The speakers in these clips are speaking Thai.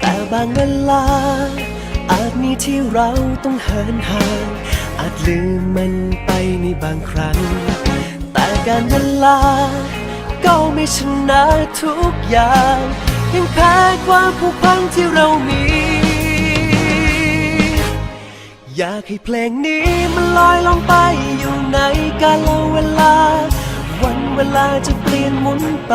แต่บางเวลา อาจมีที่เราต้องเหินห่าง อาจลืมมันไปในบางครั้ง แต่การเวลา ก็ไม่ชนะทุกอย่าง ยังแพ้ความผูกพันที่เรามี อยากให้เพลงนี้มันลอยลงไปอยู่ในกาลเวลา วันเวลาจะเปลี่ยนหมุนไป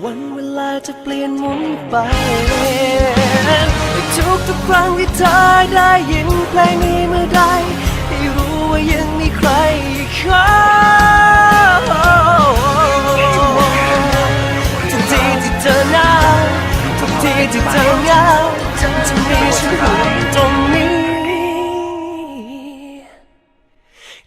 วันเวลาจะเปลี่ยนหมุนไป ทุกทุกครั้งที่เธอได้ยินเพลงนี้เมื่อใดให้รู้ว่ายังมีใครอีกคนทุกทีที่เธอหนาวทุกทีที่เธอเหงาจะมีฉันอยู่ตรง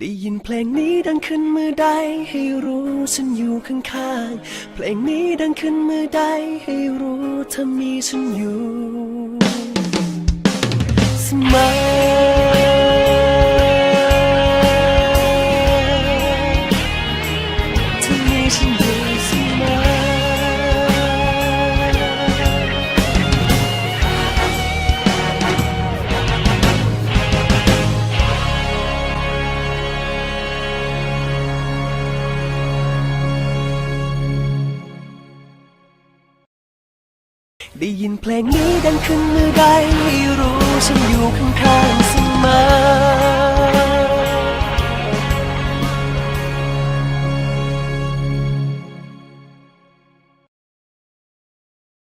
ได้ยินเพลงนี้ดังขึ้นเมื่อใด ให้รู้ฉันอยู่ข้างๆ เพลงนี้ดังขึ้นเมื่อใด ให้รู้เธอมีฉันอยู่เสมอ ได้ยินเพลงนี้ดังขึ้นเมื่อใดรู้ฉันอยู่ข้างๆเสมอ